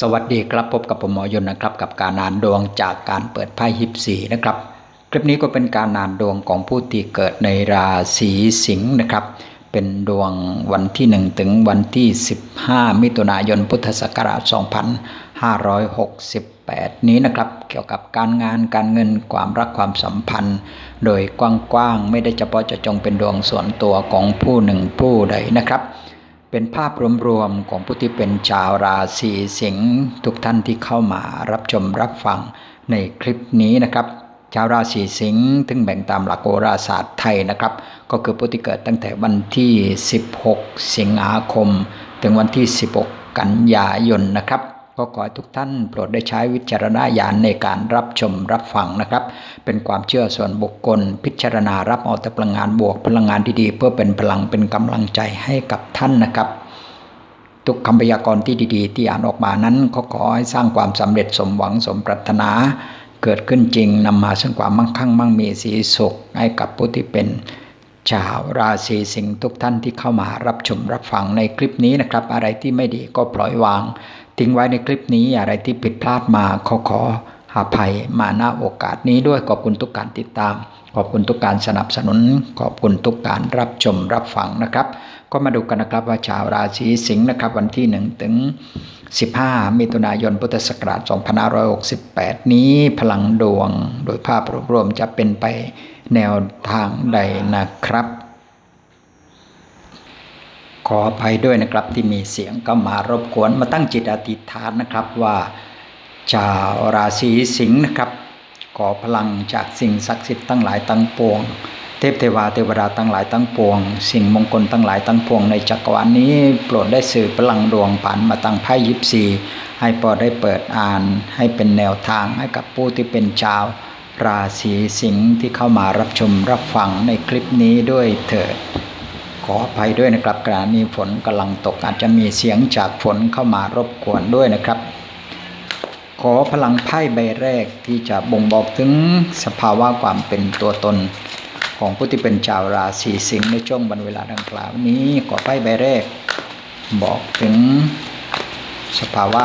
สวัสดีครับพบกับผมหมอยนนะครับ กับการอ่านดวงจากการเปิดไพ่ยิปซีนะครับ คลิปนี้ก็เป็นการอ่านดวงของผู้ที่เกิดในราศีสิงห์นะครับ เป็นดวงวันที่ 1 ถึงวันที่ 15 มิถุนายนพุทธศักราช 2568 นี้นะครับ เกี่ยวกับการงานการเงินความรักความสัมพันธ์ โดยกว้างๆไม่ได้เฉพาะจะจงเป็นดวงส่วนตัวของผู้หนึ่งผู้ใดนะครับ เป็นภาพรวมๆของผู้ที่เป็นชาวราศีสิงห์ทุกท่านที่เข้ามารับชมรับฟังในคลิปนี้นะครับ ชาวราศีสิงห์ถึงแบ่งตามหลักโหราศาสตร์ไทยนะครับ ก็คือผู้ที่เกิดตั้งแต่วันที่ 16 สิงหาคม ถึงวันที่ 16 กันยายนนะครับ ก็ขอให้ทุกท่านโปรดได้ใช้วิจารณญาณในการรับชมรับฟังนะครับ เป็นความเชื่อส่วนบุคคล พิจารณารับเอาแต่พลังงานบวกพลังงานดีๆเพื่อเป็นพลังเป็นกำลังใจให้กับท่านนะครับ ทุกคำพยากรณ์ที่ดีๆ ที่อ่านออกมานั้นก็ขอให้สร้างความสำเร็จสมหวังสมปรารถนา เกิดขึ้นจริงนำมาซึ่งความมั่งคั่งมั่งมีสีสุขให้กับผู้ที่เป็นชาวราศีสิงห์ทุกท่านที่เข้ามารับชมรับฟังในคลิปนี้นะครับ อะไรที่ไม่ดีก็ปล่อยวาง ทิ้งไว้ในคลิปนี้อะไรที่ผิดพลาดมาขอขออภัยมาณโอกาสนี้ด้วยขอบคุณทุกการติดตาม ขอบคุณทุกการสนับสนุน ขอบคุณทุกการรับชมรับฟังนะครับ ก็มาดูกันนะครับว่าชาวราศีสิงห์นะครับ วันที่1ถึง15 มิถุนายนพุทธศักราช2568 นี้พลังดวงโดยภาพรวมจะเป็นไปแนวทางใดนะครับ ขออภัยด้วยนะครับที่มีเสียงก็มารบกวนมาตั้งจิตอธิษฐานนะครับว่าชาวราศีสิงห์นะครับ ขอพลังจากสิ่งศักดิ์สิทธิ์ตั้งหลายตั้งปวง เทพเทวาเทวดาตั้งหลายตั้งปวง สิ่งมงคลตั้งหลายตั้งปวงในจักรวาลนี้โปรดได้สื่อพลังดวงผ่านมาตั้งไพ่ยิปซีให้โปรดได้เปิดอ่านให้เป็นแนวทางให้กับผู้ที่เป็นชาว ราศีสิงห์ที่เข้ามารับชมรับฟังในคลิปนี้ด้วยเถิด ขออภัยด้วยนะครับขณะนี้ฝนกำลังตกอาจจะมีเสียงจากฝนเข้ามารบกวนด้วยนะครับ ขอพลังไพ่ใบแรกที่จะบ่งบอกถึงสภาวะความเป็นตัวตน ของผู้ที่เป็นชาวราศีสิงห์ในช่วงวันเวลาดังกล่าวนี้ขอไพ่ใบแรก บอกถึงสภาวะ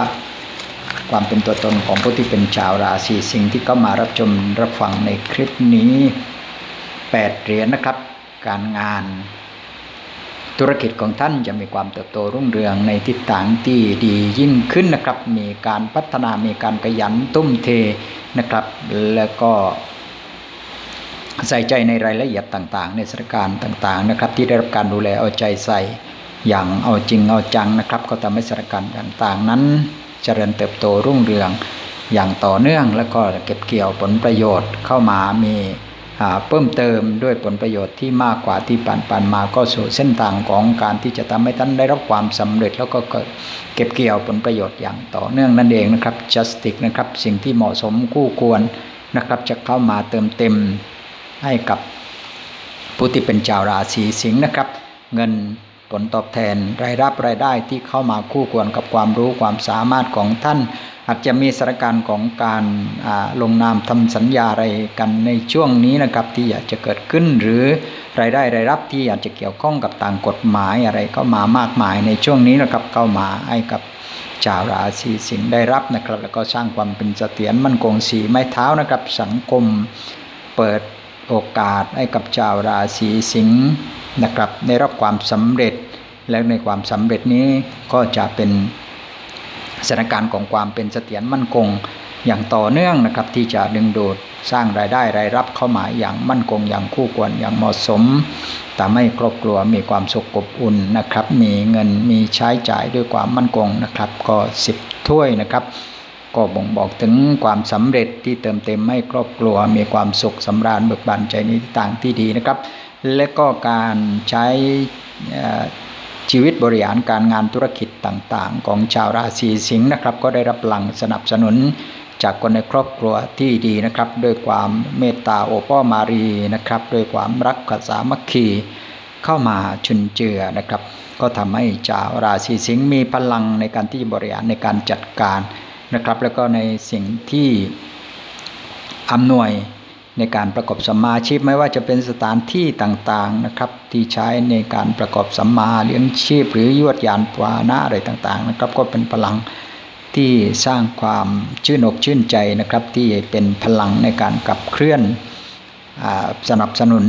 ความเป็นตัวตนของผู้ที่เป็นชาวราศีสิงห์ที่เข้ามารับชมรับฟังในคลิปนี้แปดเหรียญนะครับ การงาน ธุรกิจของท่านจะมีความเติบโตรุ่งเรืองในทิศทางที่ดียิ่งขึ้นนะครับ มีการพัฒนามีการขยันตุ้มเทนะครับ แล้วก็ใส่ใจในรายละเอียดต่างๆ ในสถานการณ์ต่างๆนะครับ ที่ได้รับการดูแลเอาใจใส่อย่างเอาจริงเอาจังนะครับ ก็ทำให้สถานการณ์ต่างๆ นั้นเจริญเติบโตรุ่งเรืองอย่างต่อเนื่อง แล้วก็เก็บเกี่ยวผลประโยชน์เข้ามามี เพิ่มเติมด้วยผลประโยชน์ที่มากกว่าที่ผ่านๆมาก็สู่เส้นทางของการที่จะทำให้ท่านได้รับความสำเร็จ แล้วก็เก็บเกี่ยวผลประโยชน์อย่างต่อเนื่องนั่นเองนะครับ justice นะครับสิ่งที่เหมาะสมคู่ควรนะครับจะเข้ามาเติมเต็มให้กับผู้ที่เป็นชาวราศีสิงห์นะครับ เงินผลตอบแทนรายรับรายได้ที่เข้ามาคู่ควรกับความรู้ความสามารถของท่าน อาจจะมีสถานการณ์ของการลงนามทำสัญญาอะไรกันในช่วงนี้นะครับที่อยากจะเกิดขึ้นหรือรายได้รายรับที่อาจจะเกี่ยวข้องกับต่างกฎหมายอะไรก็มามากมายในช่วงนี้นะครับเข้ามาให้กับชาวราศีสิงห์ได้รับนะครับ แล้วก็สร้างความเป็นเสถียรมั่นคงสีไม้เท้านะครับ สังคมเปิดโอกาสให้กับชาวราศีสิงห์นะครับได้รับความสำเร็จและในความสำเร็จนี้ก็จะเป็น สถานการณ์ของความเป็นเสถียรมั่นคงอย่างต่อเนื่องนะครับที่จะดึงดูดสร้างรายได้รายรับเข้ามาอย่างมั่นคงอย่างคู่ควรอย่างเหมาะสมทำให้ครอบครัวมีความสุขอบอุ่นนะครับ มีเงินมีใช้จ่ายด้วยความมั่นคงนะครับ ก็สิบถ้วยนะครับ ก็บ่งบอกถึงความสำเร็จที่เติมเต็มให้ครอบครัวมีความสุขสำราญเบิกบานใจในทิศทางที่ดีนะครับ และก็การใช้ ชีวิตบริหารการงานธุรกิจต่างๆ ของชาวราศีสิงห์นะครับ ก็ได้รับพลังสนับสนุนจากคนในครอบครัวที่ดีนะครับ ด้วยความเมตตาโอป้อมารีนะครับด้วยความรักกสามัคคีเข้ามาชุนเจือนะครับ ก็ทำให้ชาวราศีสิงห์มีพลังในการที่บริหารในการจัดการนะครับ แล้วก็ในสิ่งที่อำนวย ในการประกอบสัมมาชีพไม่ว่าจะเป็นสถานที่ต่างๆนะครับที่ใช้ในการประกอบสัมมาเลี้ยงชีพ หรือยวดยานปวานะอะไรต่างๆนะครับก็เป็นพลังที่สร้างความชื่นอกชื่นใจนะครับที่เป็นพลังในการขับเคลื่อนอสนับสนุน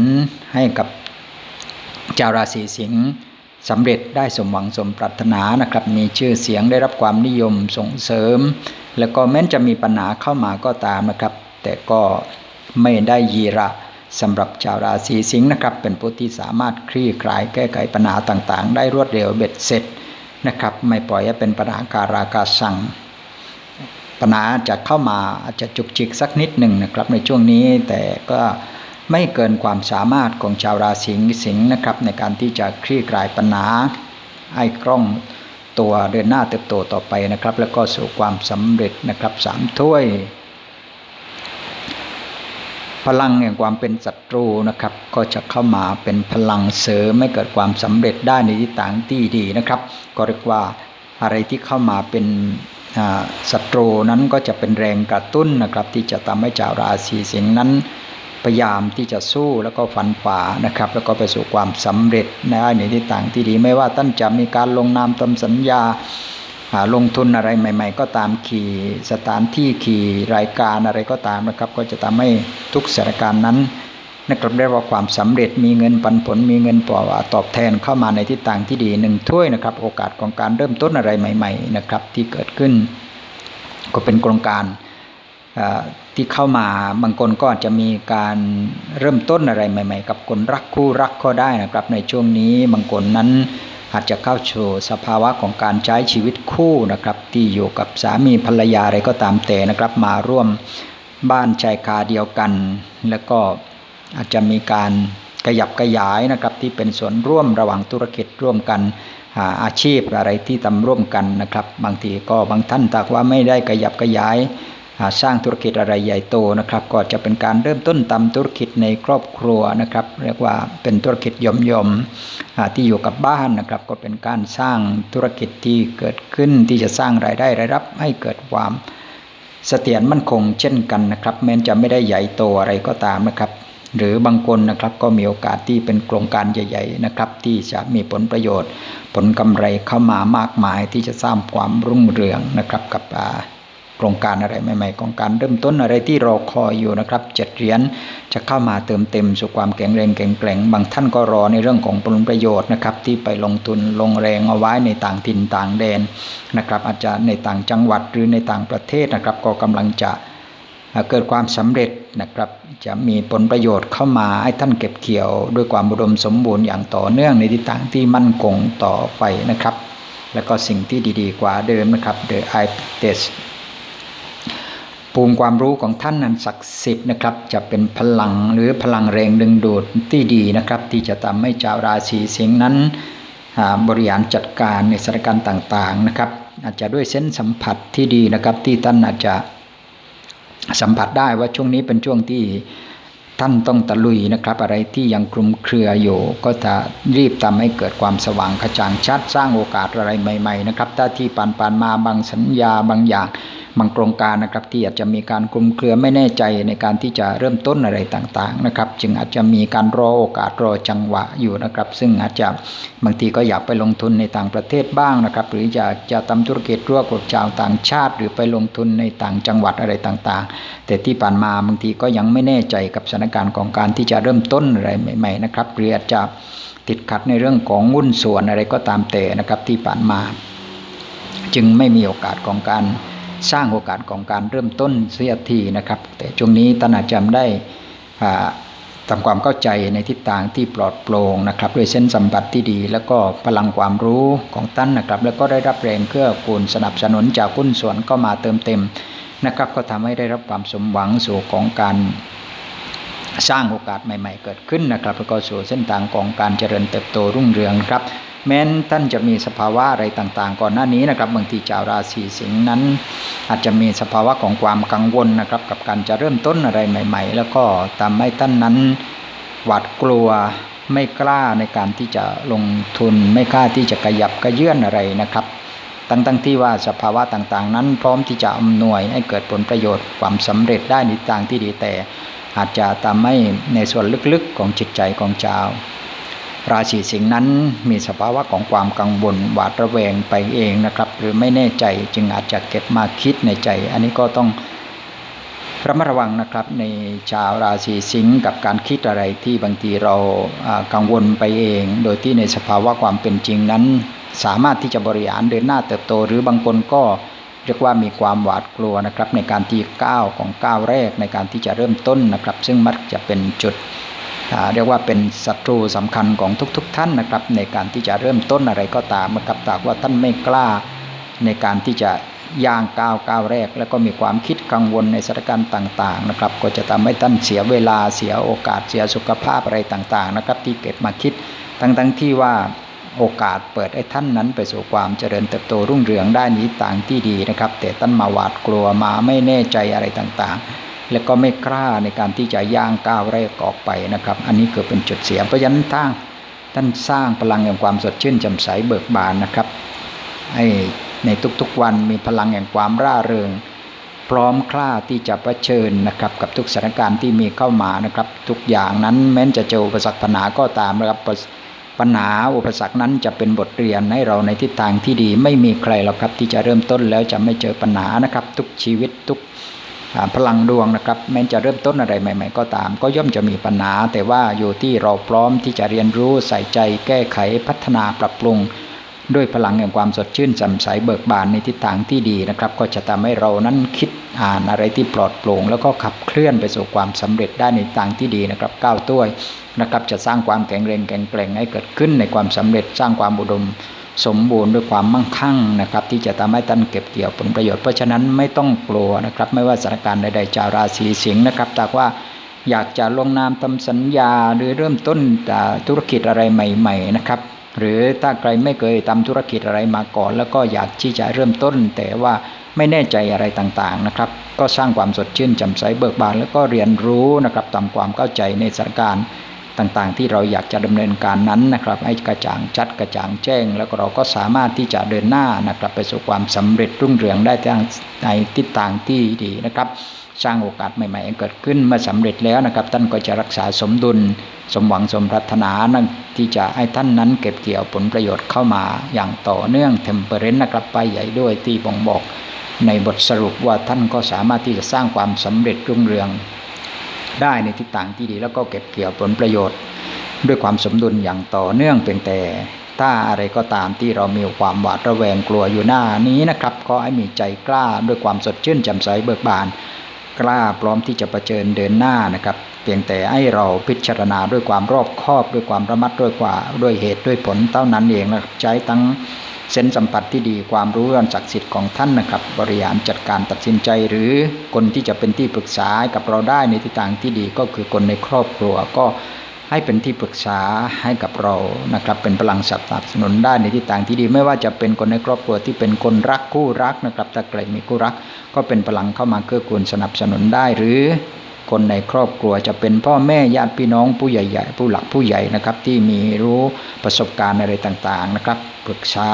ให้กับชาวราศีสิงห์สำเร็จได้สมหวังสมปรารถนานะครับมีชื่อเสียงได้รับความนิยมส่งเสริม แล้วก็แม้จะมีปัญหาเข้ามาก็ตามนะครับ แต่ก็ ไม่ได้ยีระสำหรับชาวราศีสิงห์นะครับ เป็นผู้ที่สามารถคลี่คลายแก้ไขปัญหาต่างๆ ได้รวดเร็วเบ็ดเสร็จนะครับ ไม่ปล่อยให้เป็นปัญหาการากาสั่งปัญหาจะเข้ามาอาจจะจุกจิกสักนิดหนึ่งนะครับ ในช่วงนี้แต่ก็ไม่เกินความสามารถของชาวราศีสิงห์นะครับ ในการที่จะคลี่คลายปัญหาให้กล้องตัวเดินหน้าเติบโตต่อไปนะครับ แล้วก็สู่ความสำเร็จนะครับสามถ้วย พลังแห่งความเป็นศัตรูนะครับ ก็จะเข้ามาเป็นพลังเสริมไม่เกิดความสำเร็จได้ในทิศทางที่ดีนะครับ ก็เรียกว่าอะไรที่เข้ามาเป็นศัตรูนั้นก็จะเป็นแรงกระตุ้นนะครับ ที่จะทำให้ชาวราศีสิงห์นั้นพยายามที่จะสู้แล้วก็ฟันฝ่านะครับ แล้วก็ไปสู่ความสำเร็จในในทิศทางที่ดี ไม่ว่าท่านจะมีการลงนามทำสัญญา ลงทุนอะไรใหม่ ๆ ก็ตามขี่สถานที่ขี่รายการอะไรก็ตามนะครับ ก็จะทำให้ทุกสถานการณ์นั้นนะครับได้ว่าความสำเร็จมีเงินปันผลมีเงินปอตอบแทนเข้ามาในทิศทางที่ดีหนึ่งถ้วยนะครับ โอกาสของการเริ่มต้นอะไรใหม่ ๆ นะครับ ที่เกิดขึ้น ก็เป็นโครงการที่เข้ามาบางคนก็อาจจะมีการเริ่มต้นอะไรใหม่ ๆ กับคนรักคู่รักก็ได้นะครับ ในช่วงนี้บางคนนั้น อาจจะเข้าสู่สภาวะของการใช้ชีวิตคู่นะครับ ที่อยู่กับสามีภรรยาอะไรก็ตามแต่นะครับ มาร่วมบ้านชายคาเดียวกัน แล้วก็อาจจะมีการขยับขยายนะครับที่เป็นส่วนร่วมระหว่างธุรกิจร่วมกันอาชีพอะไรที่ทำร่วมกันนะครับ บางทีก็บางท่านตากว่าไม่ได้ขยับขยาย สร้างธุรกิจอะไรใหญ่โตนะครับ ก็จะเป็นการเริ่มต้นทำธุรกิจในครอบครัวนะครับ เรียกว่าเป็นธุรกิจยมยมที่อยู่กับบ้านนะครับ ก็เป็นการสร้างธุรกิจที่เกิดขึ้นที่จะสร้างรายได้รายรับให้เกิดความเสถียรมั่นคงเช่นกันนะครับ แม้จะไม่ได้ใหญ่โตอะไรก็ตามนะครับ หรือบางคนนะครับก็มีโอกาสที่เป็นโครงการใหญ่ๆนะครับ ที่จะมีผลประโยชน์ ผลกำไรเข้ามามากมายที่จะสร้างความรุ่งเรืองนะครับกับ โครงการอะไรใหม่ๆของการเริ่มต้นอะไรที่รอคอยอยู่นะครับเจ็ดเหรียญจะเข้ามาเติมเต็มสู่ความแข็งแรงแข็งแกร่ง บางท่านก็รอในเรื่องของผลประโยชน์นะครับที่ไปลงทุนลงแรงเอาไว้ในต่างถิ่นต่างแดนนะครับอาจจะในต่างจังหวัดหรือในต่างประเทศนะครับก็กำลังจะเกิดความสำเร็จนะครับจะมีผลประโยชน์เข้ามาให้ท่านเก็บเกี่ยว ด้วยความบุดมสมบูรณ์อย่างต่อเนื่องในทิศทางที่มั่นคงต่อไปนะครับ แล้วก็สิ่งที่ดี ๆ กว่าเดิมนะครับ The I Test ภูมิความรู้ของท่านนั้นศักดิ์สิทธิ์นะครับ จะเป็นพลังหรือพลังแรงดึงดูดที่ดีนะครับ ที่จะทำให้ชาวราศีสิงห์นั้นบริหารจัดการในสถานการณ์ต่างๆนะครับ อาจจะด้วยเส้นสัมผัสที่ดีนะครับ ที่ท่านอาจจะสัมผัสได้ว่าช่วงนี้เป็นช่วงที่ท่านต้องตะลุยนะครับ อะไรที่ยังคลุมเครืออยู่ ก็จะรีบทำให้เกิดความสว่างกระจ่างชัดสร้างโอกาสอะไรใหม่ ๆ นะครับถ้าที่ปานๆมาบางสัญญาบางอย่าง บางโครงการนะครับที่อาจจะมีการกลุ่มเครือไม่แน่ใจในการที่จะเริ่มต้นอะไรต่างๆนะครับ จึงอาจจะมีการรอโอกาสรอจังหวะอยู่นะครับ ซึ่งอาจจะบางทีก็อยากไปลงทุนในต่างประเทศบ้างนะครับ หรืออยากจะทำธุรกิจร่วมกับชาวต่างชาติ หรือไปลงทุนในต่างจังหวัดอะไรต่างๆ แต่ที่ผ่านมาบางทีก็ยังไม่แน่ใจกับสถานการณ์ของการที่จะเริ่มต้นอะไรใหม่ ๆ นะครับหรืออาจจะติดขัดในเรื่องของหุ้นส่วนอะไรก็ตามแต่นะครับที่ผ่านมา จึงไม่มีโอกาสของการ สร้างโอกาสของการเริ่มต้นเสียทีนะครับ แต่ช่วงนี้ท่านาจจะได้ทำความเข้าใจในทิศทางที่ปลอดโปร่งนะครับด้วยเส้นสัมผัสที่ดี แล้วก็พลังความรู้ของท่านนะครับ แล้วก็ได้รับแรงเพื่อกูลสนับสนุนจากหุ้นส่วนก็มาเติมเต็มนะครับ ก็ทำให้ได้รับความสมหวังสู่ของการสร้างโอกาสใหม่ ๆ เกิดขึ้นนะครับ แล้วก็สู่เส้นทางของการเจริญเติบโตรุ่งเรืองครับ แม้นท่านจะมีสภาวะอะไรต่างๆ ก่อนหน้านี้นะครับบางทีชาวราศีสิงห์นั้น อาจจะมีสภาวะของความกังวลนะครับกับการจะเริ่มต้นอะไรใหม่ ๆ แล้วก็ทำให้ท่านนั้นหวาดกลัวไม่กล้าในการที่จะลงทุนไม่กล้าที่จะขยับกระเยื่อนอะไรนะครับตั้งๆที่ว่าสภาวะต่างๆ นั้นพร้อมที่จะอำนวยให้เกิดผลประโยชน์ความสำเร็จได้ในทางที่ดีแต่ อาจจะทำให้ในส่วนลึกๆของจิตใจของชาว ราศีสิงห์นั้นมีสภาวะของความกังวลหวาดระแวงไปเองนะครับ หรือไม่แน่ใจจึงอาจจะเก็บมาคิดในใจ อันนี้ก็ต้องระมัดระวังนะครับในชาวราศีสิงห์กับการคิดอะไรที่บางทีเรากังวลไปเอง โดยที่ในสภาวะความเป็นจริงนั้น สามารถที่จะบริหารเดินหน้าเติบโต หรือบางคนก็เรียกว่ามีความหวาดกลัวนะครับในการที่ก้าวของก้าวแรกในการที่จะเริ่มต้นนะครับ ซึ่งมักจะเป็นจุด เรียกว่าเป็นศัตรูสำคัญของทุกๆทท่านนะครับ ในการที่จะเริ่มต้นอะไรก็ตามนะครับตากว่าท่านไม่กล้าในการที่จะย่างก้าวก้าวแรก แล้วก็มีความคิดกังวลในสถานการณ์ต่างๆนะครับ ก็จะทำให้ท่านเสียเวลาเสียโอกาสเสียสุขภาพอะไรต่างๆนะครับ ที่เก็บมาคิดทั้งๆที่ว่าโอกาสเปิดให้ท่านนั้นไปสู่ความเจริญเติบโตรุ่งเรืองได้นี้ต่างที่ดีนะครับ แต่ท่านมาหวาดกลัวมาไม่แน่ใจอะไรต่างๆ และก็ไม่กล้าในการที่จะย่างก้าวแรกออกไปนะครับ อันนี้คือเป็นจุดเสียเพราะฉะนั้นท่านท่านสร้างพลังแห่งความสดชื่นจ่มใสเบิกบานนะครับ ให้ในทุกๆวันมีพลังแห่งความร่าเริง พร้อมคล้าที่จะะเผชิญนะครับกับทุกสถานการณ์ที่มีเข้ามานะครับ ทุกอย่างนั้นแม้จะเจออุปสรรคปัญหาก็ตามนะครับปัญหาอุปสรรคนั้นจะเป็นบทเรียนให้เราในทิศทางที่ดี ไม่มีใครหรอกครับที่จะเริ่มต้นแล้วจะไม่เจอปัญหานะครับ ทุกชีวิตทุก พลังดวงนะครับแม้จะเริ่มต้นอะไรใหม่ ๆ ก็ตาม ก็ย่อมจะมีปัญหา แต่ว่าอยู่ที่เราพร้อมที่จะเรียนรู้ใส่ใจ แก้ไขพัฒนาปรับปรุง ด้วยพลังแห่งความสดชื่นแจ่มใสเบิกบานในทิศทางที่ดีนะครับ ก็จะทำให้เรานั้นคิดอ่านอะไรที่ปลอดโปร่งแล้วก็ขับเคลื่อนไปสู่ความสำเร็จได้ในทางที่ดีนะครับก้าวตัวนะครับจะสร้างความแข็งแรงแข็งแกร่งให้เกิดขึ้นในความสำเร็จสร้างความอุดม สมบูรณ์ด้วยความมั่งคั่งนะครับ ที่จะทำให้ท่านเก็บเกี่ยวผลประโยชน์เพราะฉะนั้นไม่ต้องกลัวนะครับ ไม่ว่าสถานการณ์ใดๆจาวราศีสิงห์นะครับแต่ว่าอยากจะลงนามทำสัญญาหรือเริ่มต้นธุรกิจอะไรใหม่ ๆ นะครับ หรือถ้าใครไม่เคยทำธุรกิจอะไรมาก่อน แล้วก็อยากที่จะเริ่มต้น แต่ว่าไม่แน่ใจอะไรต่างๆนะครับ ก็สร้างความสดชื่นจำใสเบิกบานแล้วก็เรียนรู้นะครับตามความเข้าใจในสถานการณ์ ต่างๆ ที่เราอยากจะดำเนินการนั้นนะครับ ให้กระจ่างชัดกระจ่างแจ้ง แล้วเราก็สามารถที่จะเดินหน้านะครับไปสู่ความสำเร็จรุ่งเรืองได้ในทิศทางที่ดีนะครับ สร้างโอกาสใหม่ๆเกิดขึ้นเมื่อสำเร็จแล้วนะครับ ท่านก็จะรักษาสมดุล สมหวังสมปรารถนานั่นที่จะให้ท่านนั้นเก็บเกี่ยวผลประโยชน์เข้ามาอย่างต่อเนื่องเทมเปอร์เรนต์นะครับไปใหญ่ด้วยที่บ่งบอกในบทสรุปว่าท่านก็สามารถที่จะสร้างความสำเร็จรุ่งเรือง ได้ในทิศทางที่ดี แล้วก็เก็บเกี่ยวผลประโยชน์ ด้วยความสมดุลอย่างต่อเนื่องเพียงแต่ ถ้าอะไรก็ตามที่เรามีความหวาดระแวงกลัวอยู่หน้านี้นะครับ ก็ให้มีใจกล้าด้วยความสดชื่นแจ่มใสเบิกบาน กล้าพร้อมที่จะะเผชิญเดินหน้านะครับเพียงแต่ให้เราพิจารณาด้วยความรอบคอบด้วยความระมัดด้วยกว่าด้วยเหตุด้วยผลเท่านั้นเองนะใช้ทั้ง เส้นสัมผัสที่ดีความรู้เรื่องศักดิ์สิทธิ์ของท่านนะครับ บริหารจัดการตัดสินใจ หรือคนที่จะเป็นที่ปรึกษากับเราได้ในทิศทางที่ดีก็คือคนในครอบครัวก็ให้เป็นที่ปรึกษาให้กับเรานะครับ เป็นพลังสนับสนุนได้ในทิศทางที่ดี ไม่ว่าจะเป็นคนในครอบครัวที่เป็นคนรักคู่รักนะครับถ้าใครมีคู่รัก ก็เป็นพลังเข้ามาเกื้อกูลสนับสนุนได้หรือ คนในครอบครัวจะเป็นพ่อแม่ญาติพี่น้องผู้ใหญ่ ๆ ผู้หลักผู้ใหญ่นะครับ ที่มีรู้ประสบการณ์อะไรต่างๆนะครับปรึกษา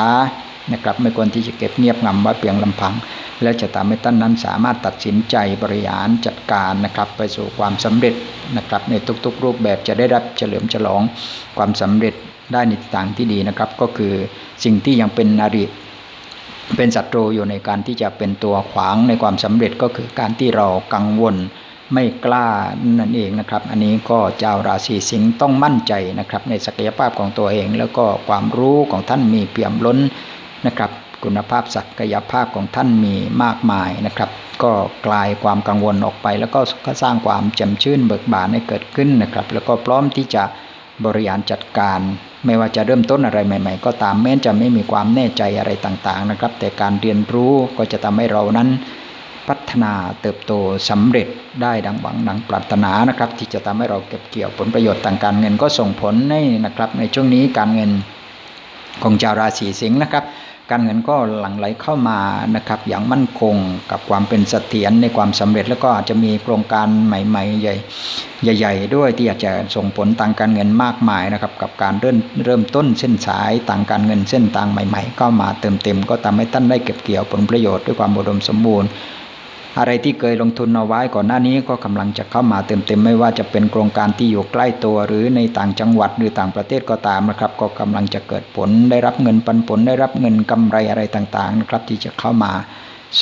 นะครับไม่ควรที่จะเก็บเงียบงำไว้เพียงลำพัง และจะทำให้ท่านนั้นสามารถตัดสินใจบริหารจัดการนะครับ ไปสู่ความสำเร็จนะครับ ในทุกๆ รูปแบบจะได้รับเฉลิมฉลองความสำเร็จได้ในทางที่ดีนะครับ ก็คือสิ่งที่ยังเป็นนาริเป็นศัตรูอยู่ในการที่จะเป็นตัวขวางในความสำเร็จก็คือการที่เรากังวล ไม่กล้านั่นเองนะครับ อันนี้ก็เจ้าราศีสิงห์ต้องมั่นใจนะครับ ในศักยภาพของตัวเอง แล้วก็ความรู้ของท่านมีเปี่ยมล้นนะครับ คุณภาพศักยภาพของท่านมีมากมายนะครับ ก็กลายความกังวลออกไป แล้วก็สร้างความแจ่มชื่นเบิกบานให้เกิดขึ้นนะครับ แล้วก็พร้อมที่จะบริหารจัดการ ไม่ว่าจะเริ่มต้นอะไรใหม่ ๆ ก็ตามแม้จะไม่มีความแน่ใจอะไรต่างๆนะครับ แต่การเรียนรู้ก็จะทำให้เรานั้น พัฒนาเติบโตสำเร็จได้ดังหวังดังปรารถนานะครับ ที่จะทำให้เราเก็บเกี่ยวผลประโยชน์ทางการเงินก็ส่งผลให้นะครับ ในช่วงนี้การเงินของชาวราศีสิงห์นะครับ การเงินก็หลั่งไหลเข้ามานะครับ อย่างมั่นคงกับความเป็นเสถียรในความสำเร็จแล้วก็อาจจะมีโครงการใหม่ ๆ ใหญ่ใหญ่ ๆ ด้วยที่อาจจะส่งผลทางการเงินมากมายนะครับ กับการเริ่มเริ่มต้นเส้นสายทางการเงินเส้นทางใหม่ ๆ ก็มาเติมเต็ม ก็ทำให้ท่านได้เก็บเกี่ยวผลประโยชน์ด้วยความบรมสมบูรณ์ อะไรที่เคยลงทุนเอาไว้ก่อนหน้านี้ก็กำลังจะเข้ามาเติมเต็มไม่ว่าจะเป็นโครงการที่อยู่ใกล้ตัวหรือในต่างจังหวัดหรือต่างประเทศก็ตามนะครับ ก็กำลังจะเกิดผลได้รับเงินปันผลได้รับเงินกำไรอะไรต่างๆนะครับที่จะเข้ามา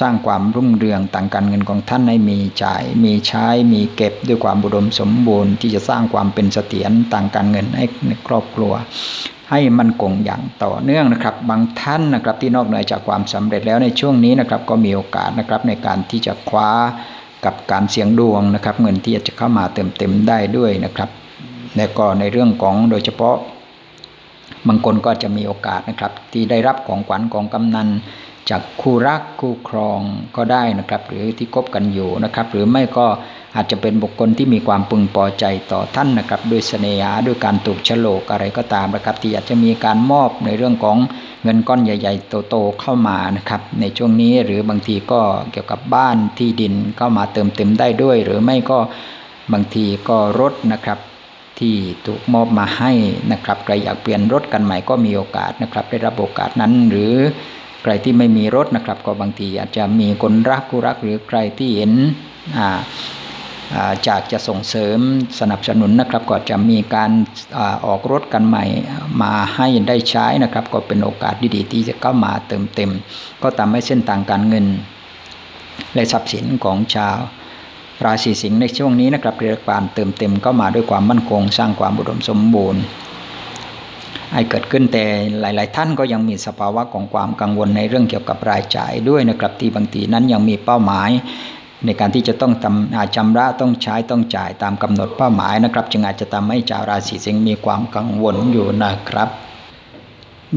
สร้างความรุ่งเรืองต่างการเงินของท่านให้มีจ่าย มีใช้ มีเก็บด้วยความบุดมสมบูรณ์ ที่จะสร้างความเป็นเสถียรต่างการเงินให้ในครอบครัว ให้มันคงอย่างต่อเนื่องนะครับ บางท่านนะครับที่นอกเหนือจากความสำเร็จแล้วในช่วงนี้นะครับก็มีโอกาสนะครับในการที่จะคว้ากับการเสี่ยงดวงนะครับเงินที่จะเข้ามาเติมเต็มได้ด้วยนะครับและก็ในเรื่องของโดยเฉพาะ บางคนก็จะมีโอกาสนะครับ ที่ได้รับของขวัญของกำนันจากคู่รักคู่ครองก็ได้นะครับ หรือที่คบกันอยู่นะครับ หรือไม่ก็ อาจจะเป็นบุคคลที่มีความพึงพอใจต่อท่านนะครับด้วยเสน่หาด้วยการถูกฉลกอะไรก็ตามนะครับที่อาจจะมีการมอบในเรื่องของเงินก้อนใหญ่ ๆ โตๆเข้ามานะครับในช่วงนี้หรือบางทีก็เกี่ยวกับบ้านที่ดินเข้ามาเติมเต็มได้ด้วย หรือไม่ก็บางทีก็รถนะครับที่ถูกมอบมาให้นะครับใครอยากเปลี่ยนรถกันใหม่ก็มีโอกาสนะครับได้รับโอกาสนั้นหรือใครที่ไม่มีรถนะครับ ก็บางทีอาจจะมีคนรักคู่รักหรือใครที่เห็นอ่า จากจะส่งเสริมสนับสนุนนะครับ ก็จะมีการอออกรถกันใหม่มาให้ได้ใช้นะครับ ก็เป็นโอกาสดีๆที่จะเข้ามาเติมเต็ม ก็ทำให้เส้นทางการเงิน และทรัพย์สินของชาวราศีสิงห์ในช่วงนี้นะครับเรียกการเติมเต็มเข้ามาด้วยความมั่นคง สร้างความอุดมสมบูรณ์ให้เกิดขึ้นแต่หลาย ๆ ท่านก็ยังมีสภาวะของความกังวลในเรื่องเกี่ยวกับรายจ่ายด้วยนะครับที่บางทีนั้นยังมีเป้าหมาย ในการที่จะต้องทำอาจำระต้องใช้ต้องจ่ายตามกำหนดเป้าหมายนะครับ จึงอาจจะทำให้ชาวราศีสิงห์มีความกังวลอยู่นะครับ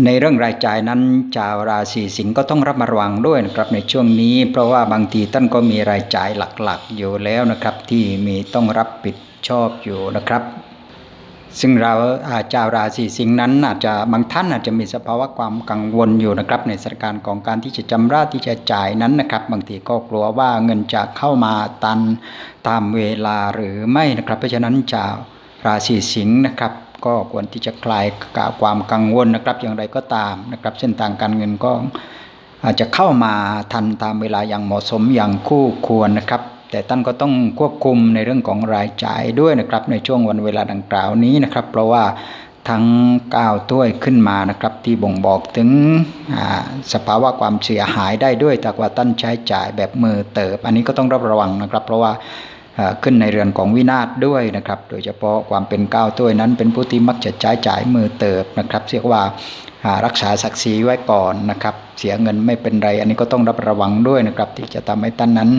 ในเรื่องรายจ่ายนั้นชาวราศีสิงห์ก็ต้องรับระวังด้วยนะครับในช่วงนี้ เพราะว่าบางทีท่านก็มีรายจ่ายหลักๆ อยู่แล้วนะครับ ที่มีต้องรับผิดชอบอยู่นะครับ ซึ่งเราชาวราศีสิงนั้นอาจจะบางท่านอาจจะมีสภาวะความกังวลอยู่นะครับ ในสถานการณ์ของการที่จะจำระที่จะจ่ายนั้นนะครับ บางทีก็กลัวว่าเงินจะเข้ามาตันตามเวลาหรือไม่นะครับ เพราะฉะนั้นชาวราศีสิงห์นะครับ ก็ควรที่จะคลายความกังวลนะครับ อย่างไรก็ตามนะครับ เส้นทางการเงินก็อาจจะเข้ามาทันตามเวลาอย่างเหมาะสมอย่างคู่ควรนะครับ แต่ท่านก็ต้องควบคุมในเรื่องของรายจ่ายด้วยนะครับ ในช่วงวันเวลาดังกล่าวนี้นะครับ เพราะว่าทั้ง9ถ้วยขึ้นมานะครับ ที่บ่งบอกถึงสภาวะความเสียหายได้ด้วยถ้าว่าท่านใช้จ่ายแบบมือเติบ อันนี้ก็ต้องรับระวังนะครับ เพราะว่าขึ้นในเรือนของวินาศด้วยนะครับ โดยเฉพาะความเป็นก้าวถ้วยนั้น เป็นผู้ที่มักจะใช้จ่ายมือเติบนะครับเรียกว่ารักษาศักดิ์ศรีไว้ก่อนนะครับ เสียเงินไม่เป็นไร อันนี้ก็ต้องรับระวังด้วยนะครับ ที่จะทำให้ท่านนั้น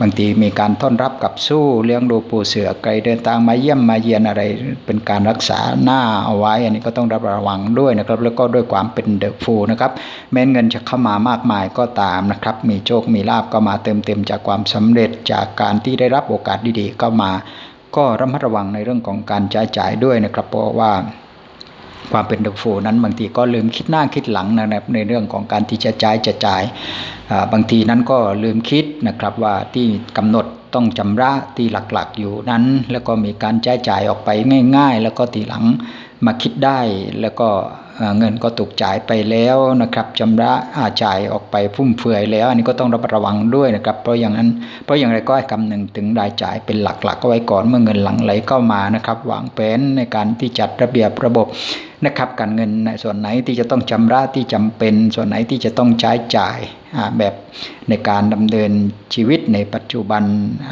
บางทีมีการต้อนรับกับสู้เลี้ยงดูปูเสือไกลเดินทางมาเยี่ยมมาเยียนอะไรเป็นการรักษาหน้าเอาไว้ อันนี้ก็ต้องรับระวังด้วยนะครับแล้วก็ด้วยความเป็นเดอะฟูนะครับแม้เงินจะเข้ามามากมายก็ตามนะครับ มีโชคมีลาบก็มาเติมเต็มจากความสำเร็จจากการที่ได้รับโอกาสดีๆก็มา ก็ระมัดระวังในเรื่องของการใช้จ่ายด้วยนะครับ เพราะว่า ความเป็นดอกฟูนั้นบางทีก็ลืมคิดหน้าคิดหลังนะครับในเรื่องของการที่จะจ่ายจะจ่ายบางทีนั้นก็ลืมคิดนะครับว่าที่กำหนดต้องจำระที่หลักๆอยู่นั้น แล้วก็มีการจ่ายจ่ายออกไปง่าย ๆ แล้วก็ทีหลัง มาคิดได้แล้วก็เงินก็ถูกจ่ายไปแล้วนะครับจำระอาจ่ายออกไปฟุ่มเฟือยแล้ว อันนี้ก็ต้องระมัดระวังด้วยนะครับ เพราะอย่างนั้นเพราะอย่างไรก็ให้คำหนึ่งถึงรายจ่ายเป็นหลักๆก็ไว้ก่อนเมื่อเงินหลังไหลเข้ามานะครับวางแผนในการที่จัดระเบียบระบบนะครับ การเงินในส่วนไหนที่จะต้องชำระที่จำเป็น ส่วนไหนที่จะต้องใช้จ่าย แบบในการดำเนินชีวิตในปัจจุบัน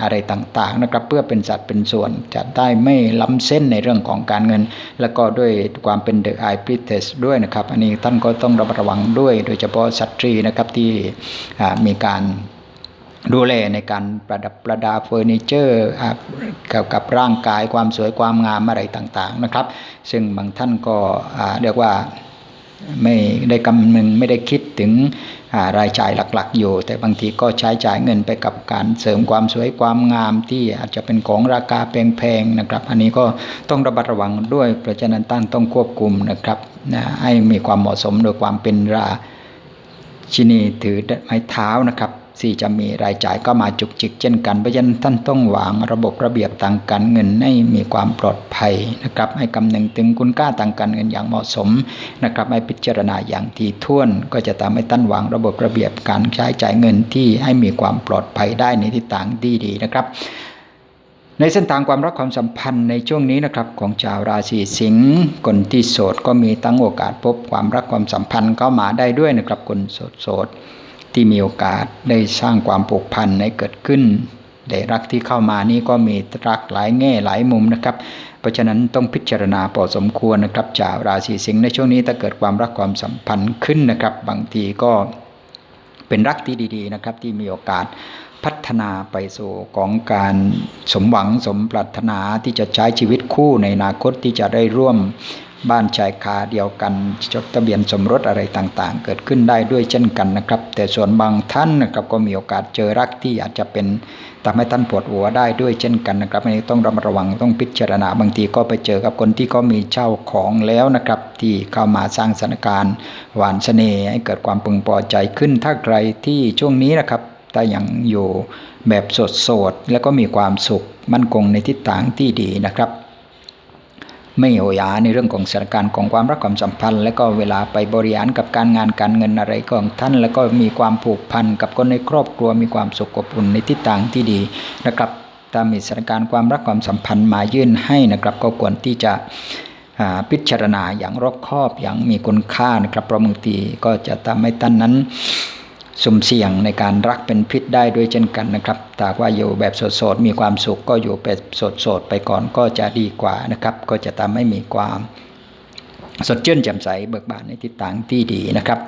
อะไรต่างๆนะครับเพื่อเป็นสัดเป็นส่วนจะได้ไม่ล้ำเส้นในเรื่องของการเงิน แล้วก็ด้วยความเป็นเดอะไอพริเทสด้วยนะครับ อันนี้ท่านก็ต้องระมัดระวังด้วย โดยเฉพาะสตรีนะครับที่มีการดูแลในการประดับประดาเฟอร์นิเจอร์เกี่ยวกับร่างกายความสวยความงามอะไรต่างๆนะครับ ซึ่งบางท่านก็เรียกว่าไม่ได้กำนึงไม่ได้คิดถึง รายจ่ายหลักๆ อยู่ แต่บางทีก็ใช้จ่ายเงินไปกับการเสริมความสวยความงามที่อาจจะเป็นของราคาแพงๆนะครับ อันนี้ก็ต้องระบัดระวังด้วยเพราะฉะนั้นตั้งต้องควบคุมนะครับนะให้มีความเหมาะสมโดยความเป็นราชินีถือไม้เท้านะครับ ที่จะมีรายจ่ายก็มาจุกจิกเช่นกันเพราะฉะนั้นท่านต้องวางระบบระเบียบทางการเงินให้มีความปลอดภัยนะครับให้คำนึงถึงคุณค่าทางการเงินอย่างเหมาะสมนะครับให้พิจารณาอย่างถี่ถ้วน ก็จะทำให้ท่านวางระบบระเบียบการใช้จ่ายเงินที่ให้มีความปลอดภัยได้ในทิศทางที่ดีนะครับในเส้นทางความรักความสัมพันธ์ในช่วงนี้นะครับของชาวราศีสิงห์คนที่โสดก็มีตั้งโอกาสพบความรักความสัมพันธ์เข้ามาได้ด้วยนะครับคนโสดโสด ที่มีโอกาสได้สร้างความผูกพันให้เกิดขึ้นได้รักที่เข้ามานี่ก็มีรักหลายแง่หลายมุมนะครับ เพราะฉะนั้นต้องพิจารณาพอสมควรนะครับชาวราศีสิงห์ในช่วงนี้ถ้าเกิดความรักความสัมพันธ์ขึ้นนะครับ บางทีก็เป็นรักที่ดี ๆ นะครับ ที่มีโอกาสพัฒนาไปสู่ของการสมหวังสมปรารถนาที่จะใช้ชีวิตคู่ในอนาคตที่จะได้ร่วม บ้านชายคาเดียวกันจดทะเบียนสมรสอะไรต่างๆ เกิดขึ้นได้ด้วยเช่นกันนะครับ แต่ส่วนบางท่านนะครับก็มีโอกาสเจอรักที่อาจจะเป็นทำให้ท่านปวดหัวได้ด้วยเช่นกันนะครับอันนี้ต้องระมัดระวังต้องพิจารณาบางทีก็ไปเจอกับคนที่เขามีเช่าของแล้วนะครับ ที่เข้ามาสร้างสถานการณ์หวานเสน่ห์ให้เกิดความพึงพอใจขึ้นถ้าใครที่ช่วงนี้นะครับถ้ายังอยู่แบบสดสดๆแล้วก็มีความสุขมั่นคงในทิศทางที่ดีนะครับ ไม่โหยาในเรื่องของสถานการณ์ของความรักความสัมพันธ์ แล้วก็เวลาไปบริหารกับการงานการเงินอะไรของท่าน แล้วก็มีความผูกพันกับคนในครอบครัวมีความสุขอบอุ่นในทิศทางที่ดีนะครับถ้ามีสถานการณ์ความรักความสัมพันธ์มายื่นให้นะครับ ก็ควรที่จะพิจารณาอย่างรอบคอบอย่างมีคุณค่านะครับเพราะบางทีก็จะทำให้ท่านนั้น สุ่มเสี่ยงในการรักเป็นพิษได้ด้วยเช่นกันนะครับถ้าว่าอยู่แบบโสดๆมีความสุขก็อยู่แบบโสดๆไปก่อนก็จะดีกว่านะครับ ก็จะทำให้มีความ สดชื่นแจ่มใสเบิกบานในทิศทางที่ดีนะครับ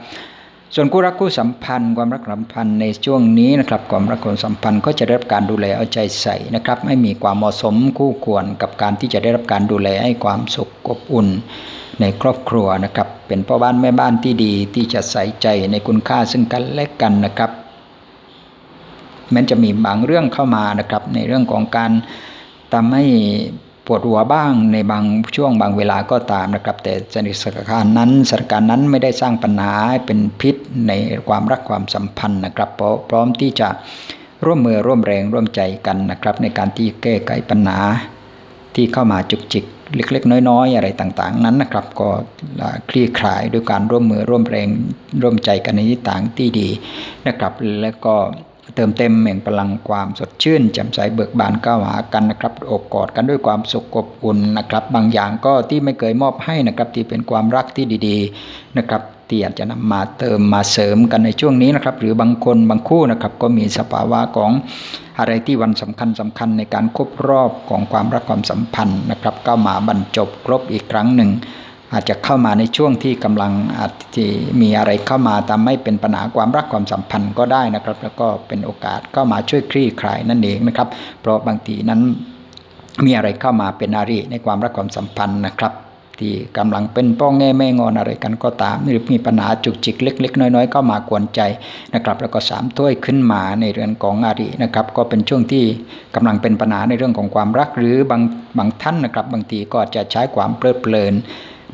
ส่วนคู่รักคู่สัมพันธ์ความรักสัมพันธ์ในช่วงนี้นะครับความรักความสัมพันธ์ก็จะได้รับการดูแลเอาใจใส่นะครับให้มีความเหมาะสมคู่ควรกับการที่จะได้รับการดูแลให้ความสุขอบอุ่น ในครอบครัวนะครับเป็นพ่อบ้านแม่บ้านที่ดีที่จะใส่ใจในคุณค่าซึ่งกันและกันนะครับแม้จะมีบางเรื่องเข้ามานะครับในเรื่องของการทำให้ ปวดหัวบ้างในบางช่วงบางเวลาก็ตามนะครับ แต่สถานการณ์นั้นสถานการณ์นั้นไม่ได้สร้างปัญหาเป็นพิษในความรักความสัมพันธ์นะครับพราะพร้อมที่จะร่วมมือร่วมแรงร่วมใจกันนะครับ ในการที่แก้ไขปัญหาที่เข้ามาจุกจิกเล็กๆ น้อยๆ อะไรต่างๆ นั้นนะครับ ก็คลี่คลายด้วยการร่วมมือร่วมแรงร่วมใจกันในทิศทางที่ดีนะครับ แล้วก็ เติมเต็มแห่งพลังความสดชื่นแจ่มใสเบิกบานก้าวหากันนะครับอบกอดกันด้วยความสุขอบอุ่นนะครับ บางอย่างก็ที่ไม่เคยมอบให้นะครับที่เป็นความรักที่ดีๆนะครับที่อาจจะนำมาเติมมาเสริมกันในช่วงนี้นะครับ หรือบางคนบางคู่นะครับก็มีสภาวะของอะไรที่วันสำคัญสำคัญในการครบรอบของความรักความสัมพันธ์นะครับก็มาบรรจบครบอีกครั้งหนึ่ง อาจจะเข้ามาในช่วงที่กำลังอาจจะมีอะไรเข้ามาทำให้เป็นปัญหาความรักความสัมพันธ์ก็ได้นะครับ แล้วก็เป็นโอกาสเข้ามาช่วยคลี่คลายนั่นเองนะครับ เพราะบางทีนั้นมีอะไรเข้ามาเป็นอาริในความรักความสัมพันธ์นะครับ ที่กำลังเป็นป้องแง่แม่งอนอะไรกันก็ตาม หรือมีปัญหาจุกจิกเล็ก ๆ น้อยๆก็มากวนใจนะครับ แล้วก็สามถ้วยขึ้นมาในเรื่อนของอารินะครับ ก็เป็นช่วงที่กำลังเป็นปัญหาในเรื่องของความรักหรือบางบางท่านนะครับ บางทีก็จะใช้ความเพลิดเพลิน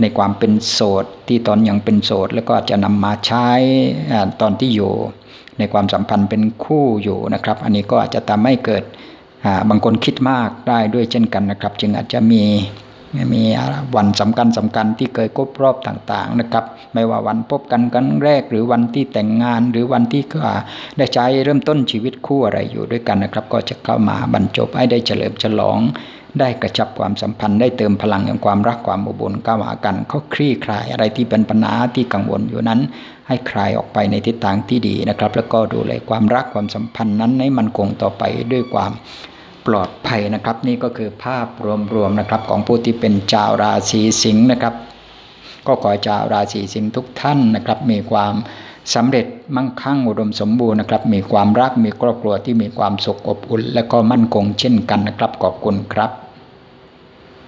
ในความเป็นโสดที่ตอนยังเป็นโสดแล้วก็จะนำมาใช้ตอนที่อยู่ ในความสัมพันธ์เป็นคู่อยู่นะครับ อันนี้ก็อาจจะทำให้เกิดบางคนคิดมากได้ด้วยเช่นกันนะครับ จึงอาจจะมีมีวันสำคัญสำคัญที่เคยครบรอบต่างๆนะครับ ไม่ว่าวันพบกันครั้งแรก หรือวันที่แต่งงานหรือวันที่ได้ใช้เริ่มต้นชีวิตคู่อะไรอยู่ด้วยกันนะครับ ก็จะเข้ามาบรรจบให้ได้เฉลิมฉลอง ได้กระชับความสัมพันธ์ได้เติมพลังแห่งความรักความอบอุ่นก้าวหากันเขาคลี่คลายอะไรที่เป็นปัญหาที่กังวลอยู่นั้น ให้คลายออกไปในทิศทางที่ดีนะครับ แล้วก็ดูแลความรักความสัมพันธ์นั้นให้มันคงต่อไปด้วยความปลอดภัยนะครับ นี่ก็คือภาพรวมๆนะครับของผู้ที่เป็นชาวราศีสิงห์นะครับ ก็ขอชาวราศีสิงห์ทุกท่านนะครับ มีความสำเร็จมั่งคั่งอุดมสมบูรณ์นะครับ มีความรักมีครอบครัวที่มีความสุขอบอุ่น และก็มั่นคงเช่นกันนะครับขอบคุณครับ